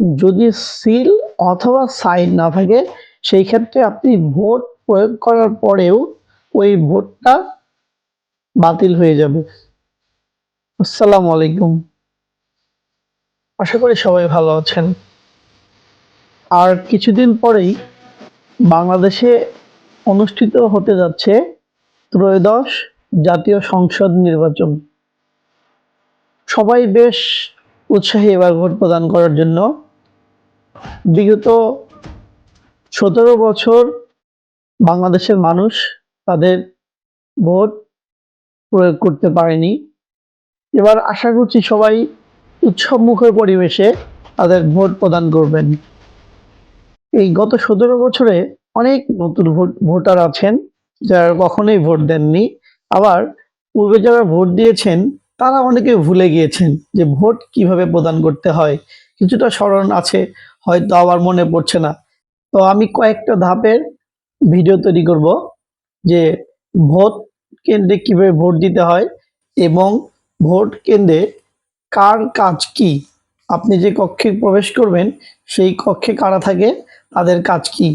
যদি সিল অথবা সাইন না থাকে, সেই ক্ষেত্রে আপনি ভোট প্রয়োগ করার পরেও ওই ভোটটা বাতিল হয়ে যাবে। আসসালামু আলাইকুম। আশা করি সবাই ভালো আছেন। আর কিছুদিন পরেই বাংলাদেশে অনুষ্ঠিত হতে যাচ্ছে ত্রয়োদশ জাতীয় সংসদ নির্বাচন। সবাই বেশ উৎসাহী এবার ভোট প্রদান করার জন্য। বিগত সতেরো বছর বাংলাদেশের মানুষ তাদের ভোট প্রয়োগ করতে পারেনি। এবার আশা করছি সবাই উৎসবমুখর পরিবেশে তাদের ভোট প্রদান করবেন। এই গত সতেরো বছরে অনেক নতুন ভোট, ভোটার আছেন যারা কখনোই ভোট দেননি। আবার পূর্বে যারা ভোট দিয়েছেন, তারা অনেকে ভুলে গিয়েছেন যে ভোট কীভাবে প্রদান করতে হয়। কিছুটা স্মরণ আছে, হয়তো আবার মনে পড়ছে না। তো আমি কয়েকটা ধাপের ভিডিও তৈরি করব যে ভোট কেন্দ্রে কীভাবে ভোট দিতে হয় এবং ভোট কেন্দ্রে কার কাজ কি? আপনি যে কক্ষে প্রবেশ করবেন, সেই কক্ষে কারা থাকে, তাদের কাজ কি?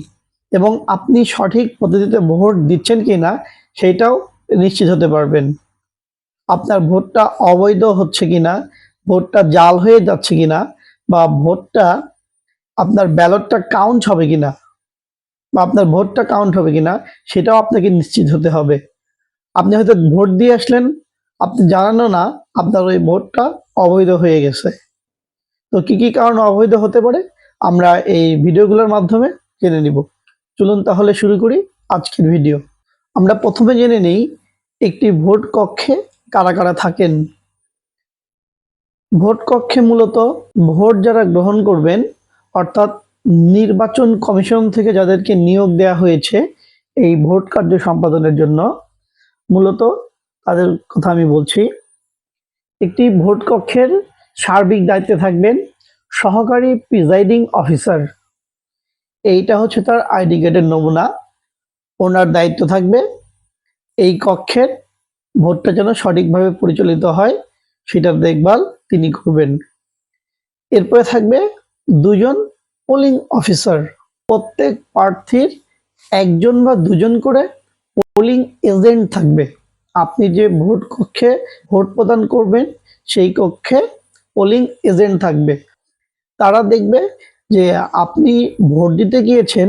এবং আপনি সঠিক পদ্ধতিতে ভোট দিচ্ছেন কি না সেইটাও নিশ্চিত হতে পারবেন। আপনার ভোটটা অবৈধ হচ্ছে কি না ভোটটা জাল হয়ে যাচ্ছে কিনা বা ভোটটা আপনার ব্যালটটা কাউন্ট হবে কিনা বা আপনার ভোটটা কাউন্ট হবে কিনা সেটাও আপনাকে নিশ্চিত হতে হবে। আপনি হয়তো ভোট দিয়ে আসলেন, আপনি জানানো না, আপনার ওই ভোটটা অবৈধ হয়ে গেছে। তো কি কি কারণ অবৈধ হতে পারে? আমরা এই ভিডিওগুলোর মাধ্যমে জেনে নিব। চলুন তাহলে শুরু করি আজকের ভিডিও। আমরা প্রথমে জেনে নিই, একটি ভোট কক্ষে কারা কারা থাকেন। ভোট কক্ষে মূলত ভোট যারা গ্রহণ করবেন, অর্থাৎ নির্বাচন কমিশন থেকে যাদেরকে নিয়োগ দেওয়া হয়েছে এই ভোট কার্য সম্পাদনের জন্য, মূলত তাদের কথা আমি বলছি। একটি ভোট কক্ষের সার্বিক দায়িত্বে থাকবেন সহকারী প্রিজাইডিং অফিসার। এইটা হচ্ছে তার আইডি কার্ডের নমুনা। ওনার দায়িত্ব থাকবে এই কক্ষের ভোটটা যেন সঠিকভাবে পরিচালিত হয়, সেটার দেখভাল তিনি করবেন এরপরে থাকবে দুজন পোলিং অফিসার প্রত্যেক প্রার্থীর একজন বা দুজন করে পোলিং এজেন্ট থাকবে। আপনি যে ভোট কক্ষে ভোট প্রদান করবেন, সেই কক্ষে পোলিং এজেন্ট থাকবে। তারা দেখবে যে আপনি ভোট দিতে গিয়েছেন,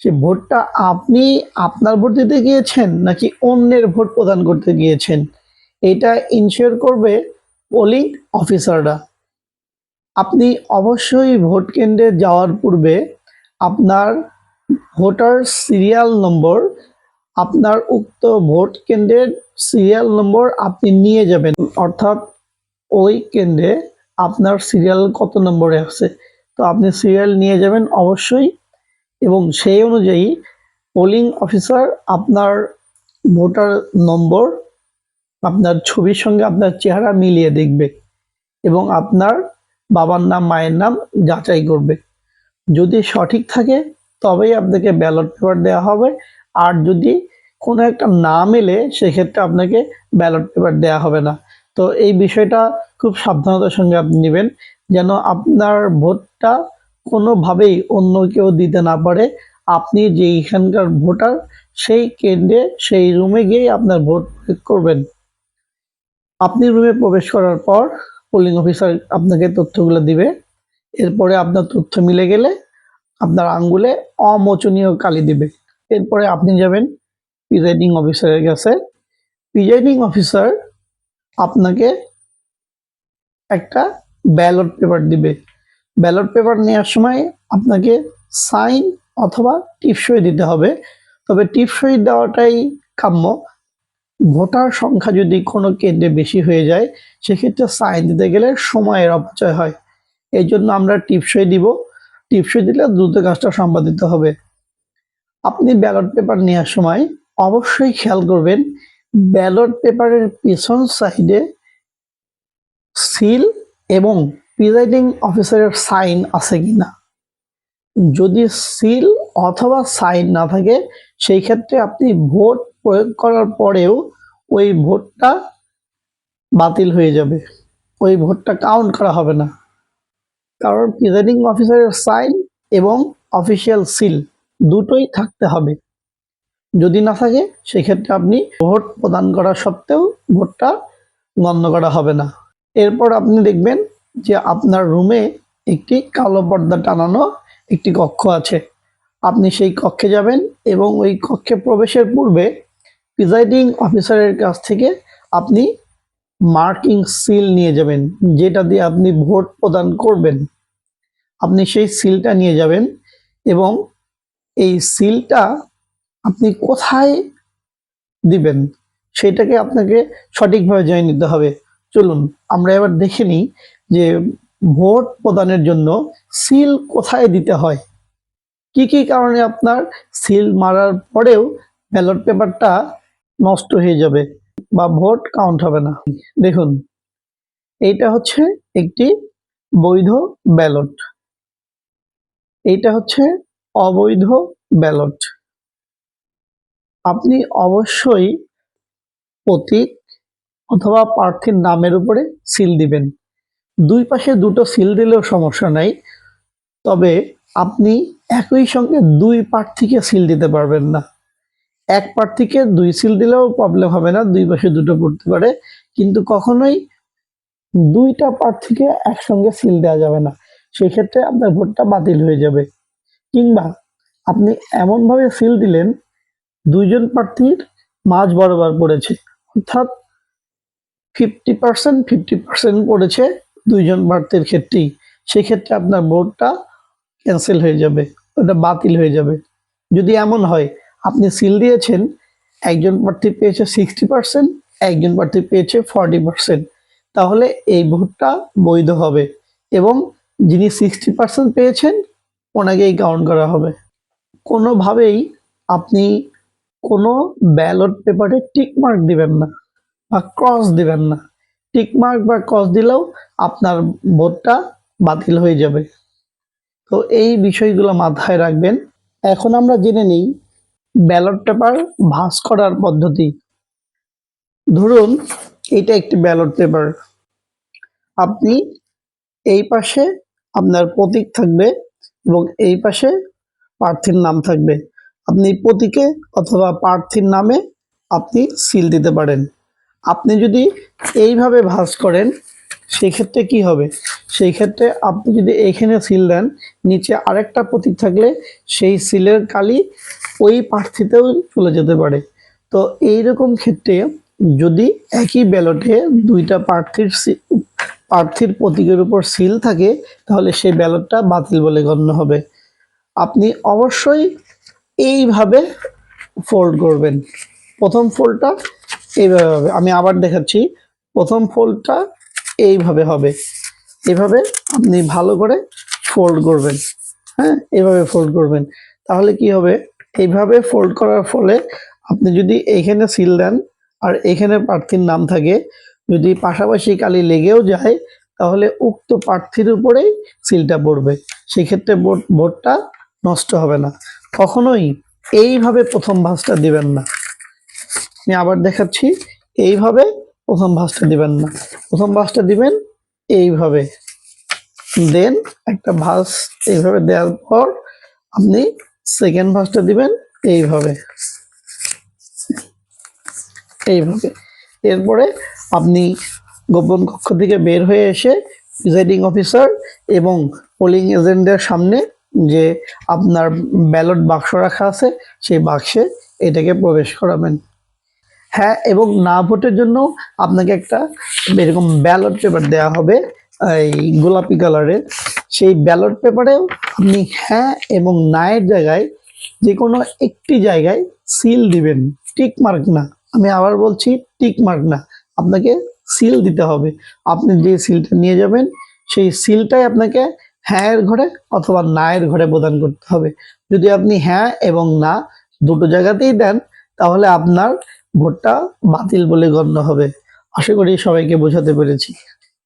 সে ভোটটা আপনি আপনার ভোট দিতে গিয়েছেন নাকি অন্যের ভোট প্রদান করতে গিয়েছেন? এটা ইনশিওর করবে পোলিং অফিসাররা আপনি অবশ্যই ভোট কেন্দ্রে যাওয়ার পূর্বে আপনার ভোটার সিরিয়াল নম্বর আপনার উক্ত ভোট কেন্দ্রের সিরিয়াল নম্বর আপনি নিয়ে যাবেন। অর্থাৎ ওই কেন্দ্রে আপনার সিরিয়াল কত নম্বরে আছে? তো আপনি সিরিয়াল নিয়ে যাবেন অবশ্যই এবং সেই অনুযায়ী পোলিং অফিসার আপনার ভোটার নম্বর আপনার ছবির সঙ্গে আপনার চেহারা মিলিয়ে দেখবে এবং আপনার বাবার নাম, মায়ের নাম যাচাই করবে। যদি সঠিক থাকে, তবেই আপনাকে ব্যালট পেপার দেওয়া হবে। আর যদি কোনো একটা না মেলে, সেক্ষেত্রে আপনাকে ব্যালট পেপার দেওয়া হবে না। তো এই বিষয়টা খুব সাবধানতার সঙ্গে আপনি নেবেন, যেন আপনার ভোটটা কোনোভাবেই অন্য কেউ দিতে না পারে। আপনি যেইখানকার ভোটার, সেই কেন্দ্রে, সেই রুমে গিয়েই আপনার ভোট করবেন। আপনি রুমে প্রবেশ করার পর পোলিং অফিসার আপনাকে তথ্যগুলো দিবে। এরপরে আপনার তথ্য মিলে গেলে আপনার আঙ্গুলে অমোচনীয় কালি দিবে। এরপরে আপনি যাবেন প্রিজাইডিং অফিসারের কাছে। প্রিজাইডিং অফিসার আপনাকে একটা ব্যালট পেপার দিবে। ব্যালট পেপার নেওয়ার সময় আপনাকে সাইন অথবা টিপসই দিতে হবে। তবে টিপসই দেওয়াটাই কাম্য। ভোটার সংখ্যা যদি কোনো কেন্দ্রে বেশি হয়ে যায়, সেক্ষেত্রে সাইন দিতে গেলে সময়ের অপচয় হয়। এই জন্য আমরা টিপসই দিব। টিপসই দিলে দ্রুত কাজটা সম্পাদিত হবে। আপনি ব্যালট পেপার নেওয়ার সময় অবশ্যই খেয়াল করবেন, ব্যালট পেপারের পিছন সাইডে সিল এবং প্রিজাইডিং অফিসারের সাইন আছে কি না। যদি সিল অথবা সাইন না থাকে, সেই ক্ষেত্রে আপনি ভোট প্রয়োগ করার পরেও ওই ভোটটা বাতিল হয়ে যাবে। ওই ভোটটা কাউন্ট করা হবে না। কারণ প্রিজাইডিং অফিসারের সাইন এবং অফিসিয়াল সিল দুটোই থাকতে হবে। যদি না থাকে, সেক্ষেত্রে আপনি ভোট প্রদান করা সত্ত্বেও ভোটটা গণ্য করা হবে না। এরপর আপনি দেখবেন যে আপনার রুমে একটি কালো পর্দা টানানো একটি কক্ষ আছে। আপনি সেই কক্ষে যাবেন এবং ওই কক্ষে প্রবেশের পূর্বে প্রিজাইডিং অফিসারের কাছ থেকে আপনি মার্কিং সিল নিয়ে যাবেন, যেটা দিয়ে আপনি ভোট প্রদান করবেন। আপনি সেই সিলটা নিয়ে যাবেন এবং এই সিলটা আপনি কোথায় দিবেন, সেটাকে আপনাকে সঠিকভাবে জেনে নিতে হবে। চলুন, আমরা এবার দেখে নিই যে ভোট প্রদানের জন্য সিল কোথায় দিতে হয়। কি কি কারণে আপনার সিল মারার পরেও ব্যালট পেপারটা নষ্ট হয়ে যাবে বা ভোট কাউন্ট হবে না। দেখুন, এইটা হচ্ছে একটি বৈধ ব্যালট এইটা হচ্ছে অবৈধ ব্যালট আপনি অবশ্যই প্রতীক অথবা প্রার্থীর নামের উপরে সিল দিবেন। দুই পাশে দুটো সিল দিলেও সমস্যা নাই, তবে আপনি একই সঙ্গে দুই প্রার্থীকে সিল দিতে পারবেন না। এক প্রার্থীকে দুই সিল দিলেও প্রবলেম হবে না, দুই পাশে দুটো পড়তে পারে। কিন্তু কখনোই দুইটা প্রার্থীকে একসঙ্গে সিল দেওয়া যাবে না। সেই ক্ষেত্রে আপনার ভোটটা বাতিল হয়ে যাবে। কিংবা আপনি এমনভাবে সিল দিলেন, দুইজন প্রার্থীর মাঝ বরাবর পড়েছে। অর্থাৎ ফিফটি পার্সেন্ট ফিফটি পার্সেন্ট পড়েছে দুইজন প্রার্থীর ক্ষেত্রেই। সেক্ষেত্রে আপনার ভোটটা ক্যান্সেল হয়ে যাবে, ওটা বাতিল হয়ে যাবে। যদি এমন হয় আপনি সিল দিয়েছেন, একজন প্রার্থী পেয়েছে সিক্সটি পার্সেন্ট একজন প্রার্থী পেয়েছে ফর্টি পার্সেন্ট তাহলে এই ভোটটা বৈধ হবে এবং যিনি সিক্সটি পার্সেন্ট পেয়েছেন, ওনাকেই কাউন্ট করা হবে। কোনোভাবেই আপনি কোনো ব্যালট পেপারে টিকমার্ক দিবেন না বা ক্রস দিবেন না। টিকমার্ক বা ক্রস দিলেও আপনার ভোটটা বাতিল হয়ে যাবে। তো এই বিষয়গুলো মাথায় রাখবেন। এখন আমরা জেনে নিই ব্যালট পেপার ভাঁজ করার পদ্ধতি। ধরুন, এটা একটি ব্যালট পেপার আপনি এই পাশে আপনার প্রতীক থাকবে এবং এই পাশে প্রার্থীর নাম থাকবে। আপনি প্রতীকে অথবা প্রার্থীর নামে আপনি সিল দিতে পারেন। আপনি যদি এইভাবে ভাঁজ করেন, সেক্ষেত্রে কি হবে? সেই ক্ষেত্রে আপনি যদি এখানে সিল দেন, নিচে আরেকটা প্রতীক থাকলে সেই সিলের কালি ওই প্রার্থীতেও চলে যেতে পারে। তো এই রকম ক্ষেত্রে যদি একই ব্যালটে দুইটা প্রার্থীর প্রার্থীর প্রতীকের উপর সিল থাকে, তাহলে সেই ব্যালটটা বাতিল বলে গণ্য হবে। আপনি অবশ্যই এইভাবে ফোল্ড করবেন। প্রথম ফোল্ডটা এইভাবে হবে। আমি আবার দেখাচ্ছি, প্রথম ফোল্ডটা এইভাবে হবে। এভাবে আপনি ভালো করে ফোল্ড করবেন। হ্যাঁ এভাবে ফোল্ড করবেন। তাহলে কি হবে? এইভাবে ফোল্ড করার ফলে আপনি যদি এইখানে সিল দেন আর এখানে প্রার্থীর নাম থাকে, যদি পাশাপাশি কালি লেগেও যায়, তাহলে উক্ত প্রার্থীর উপরেই সিলটা পড়বে। সেক্ষেত্রে ভোট ভোটটা নষ্ট হবে না। কখনোই এইভাবে প্রথম ভাঁজটা দিবেন না। আমি আবার দেখাচ্ছি, এইভাবে প্রথম ভাঁজটা দিবেন না। প্রথম ভাঁজটা দিবেন এইভাবে। দেন একটা ভাঁজ এইভাবে দেওয়ার পর আপনি সেকেন্ড ভাঁজটা দিবেন, এইভাবে। এইভাবে। এরপরে আপনি গোপন কক্ষ থেকে বের হয়ে এসে প্রিজাইডিং অফিসার এবং পোলিং এজেন্টদের সামনে যে আপনার ব্যালট বাক্স রাখা আছে, সেই বাক্সে এটাকে প্রবেশ করাবেন। হ্যাঁ এবং না ভোটের জন্য আপনাকে একটা এরকম ব্যালট পেপার দেওয়া হবে। এই গোলাপি কালারের, সেই ব্যালট পেপারেও আপনি হ্যাঁ এবং না এর জায়গায় যে কোনো একটি জায়গায় সিল দিবেন। টিক মার্ক না। আমি আবার বলছি, টিক মার্ক না। আপনাকে সিল দিতে হবে। আপনি যে সিলটা নিয়ে যাবেন, সেই সিলটাই আপনাকে হ্যাঁ এর ঘরে অথবা না এর ঘরে প্রদান করতে হবে। যদি আপনি হ্যাঁ এবং না দুটো জায়গাতেই দেন, তাহলে আপনার ভোটটা বাতিল বলে গণ্য হবে। আশা করি সবাইকে বোঝাতে পেরেছি।